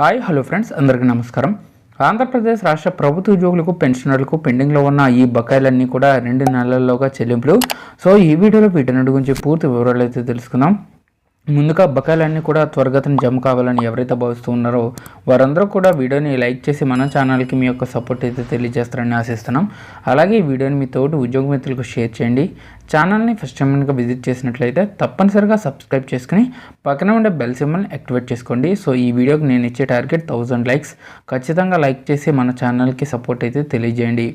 Hi hello friends అందరికీ నమస్కారం. ఆంధ్రప్రదేశ్ రాష్ట్ర ప్రభుత్వ ఉద్యోగులకు పెన్షనర్లకు పెండింగ్లో ఉన్న ఈ బకాయిలన్నీ కూడా రెండు నెలల్లోగా చెల్లింపులు. సో ఈ వీడియోలో వీటన్నిటి గురించి పూర్తి వివరాలు అయితే తెలుసుకుందాం. ముందుగా బకాయిలన్నీ కూడా త్వరగతిని జమ కావాలని ఎవరైతే భావిస్తూ ఉన్నారో వారందరూ కూడా వీడియోని లైక్ చేసి మన ఛానల్కి మీ యొక్క సపోర్ట్ అయితే తెలియజేస్తారని ఆశిస్తున్నాం. అలాగే ఈ వీడియోని మీ తోటి ఉద్యోగ మిత్రులకు షేర్ చేయండి. ఛానల్ని ఫస్ట్ టైం కనుక విజిట్ చేసినట్లయితే తప్పనిసరిగా సబ్స్క్రైబ్ చేసుకుని పక్కన ఉండే బెల్ సింబల్ని యాక్టివేట్ చేసుకోండి. సో ఈ వీడియోకి నేను ఇచ్చే టార్గెట్ థౌజండ్ లైక్స్. ఖచ్చితంగా లైక్ చేసి మన ఛానల్కి సపోర్ట్ అయితే తెలియజేయండి.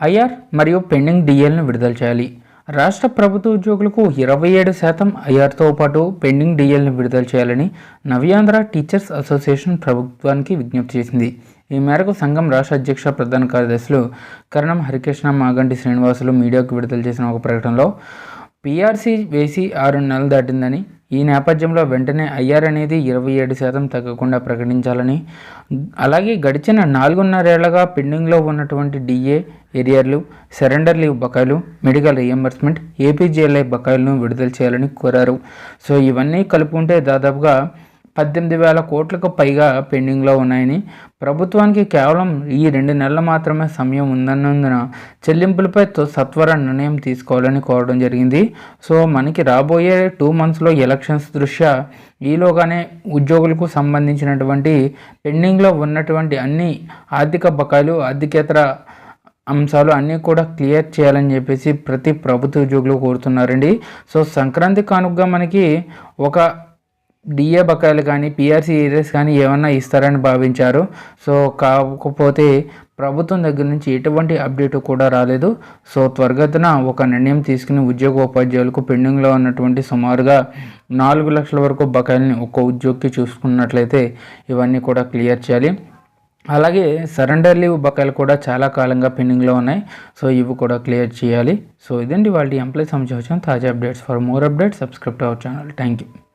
ఐఆర్ మరియు పెండింగ్ డిఎల్ని విడుదల చేయాలి. రాష్ట్ర ప్రభుత్వ ఉద్యోగులకు ఇరవై ఏడు శాతం ఐఆర్తో పాటు పెండింగ్ డిఎల్ని విడుదల చేయాలని నవ్యాంధ్ర టీచర్స్ అసోసియేషన్ ప్రభుత్వానికి విజ్ఞప్తి చేసింది. ఈ మేరకు సంఘం రాష్ట్ర అధ్యక్ష ప్రధాన కార్యదర్శులు కరణం హరికృష్ణ మాగంటి శ్రీనివాసులు మీడియాకు విడుదల చేసిన ఒక ప్రకటనలో పీఆర్సీ వేసి ఆరు నెలలు దాటిందని ఈ నేపథ్యంలో వెంటనే ఐఆర్ అనేది ఇరవై ఏడు శాతం తగ్గకుండా ప్రకటించాలని అలాగే గడిచిన నాలుగున్నరేళ్ళగా పెండింగ్లో ఉన్నటువంటి డిఏ ఎరియర్లు సరెండర్ లీవ్ బకాయిలు మెడికల్ రియంబర్స్మెంట్ ఏపీజేఎల్ఐ బకాయిలను విడుదల చేయాలని కోరారు. సో ఇవన్నీ కలుపుకుంటే దాదాపుగా పద్దెనిమిది వేల కోట్లకు పైగా పెండింగ్లో ఉన్నాయని. ప్రభుత్వానికి కేవలం ఈ రెండు నెలలు మాత్రమే సమయం ఉందన్నందున చెల్లింపులపై సత్వర నిర్ణయం తీసుకోవాలని కోరడం జరిగింది. సో మనకి రాబోయే టూ మంత్స్లో ఎలక్షన్స్ దృష్ట్యా ఈలోగానే ఉద్యోగులకు సంబంధించినటువంటి పెండింగ్లో ఉన్నటువంటి అన్ని ఆర్థిక బకాయిలు ఆర్థికేతర అంశాలు అన్నీ కూడా క్లియర్ చేయాలని చెప్పేసి ప్రతి ప్రభుత్వ ఉద్యోగులు కోరుతున్నారండి. సో సంక్రాంతి కానుకగా మనకి ఒక డిఏ బకాయిలు కానీ పిఆర్సీ ఏరియాస్ కానీ ఏమన్నా ఇస్తారని భావించారు. సో కాకపోతే ప్రభుత్వం దగ్గర నుంచి ఎటువంటి అప్డేట్ కూడా రాలేదు. సో త్వరగతిన ఒక నిర్ణయం తీసుకుని ఉద్యోగ ఉపాధ్యాయులకు పెండింగ్లో ఉన్నటువంటి సుమారుగా నాలుగు లక్షల వరకు బకాయిల్ని ఒక్క ఉద్యోగికి చూసుకున్నట్లయితే ఇవన్నీ కూడా క్లియర్ చేయాలి. అలాగే సరెండర్ లీవ్ బకాయిలు కూడా చాలా కాలంగా పెండింగ్లో ఉన్నాయి. సో ఇవి కూడా క్లియర్ చేయాలి. సో ఇదండి వాళ్ళ ఎంప్లాయీ సంబంధించిన తాజా updates. For more updates subscribe to our channel. Thank you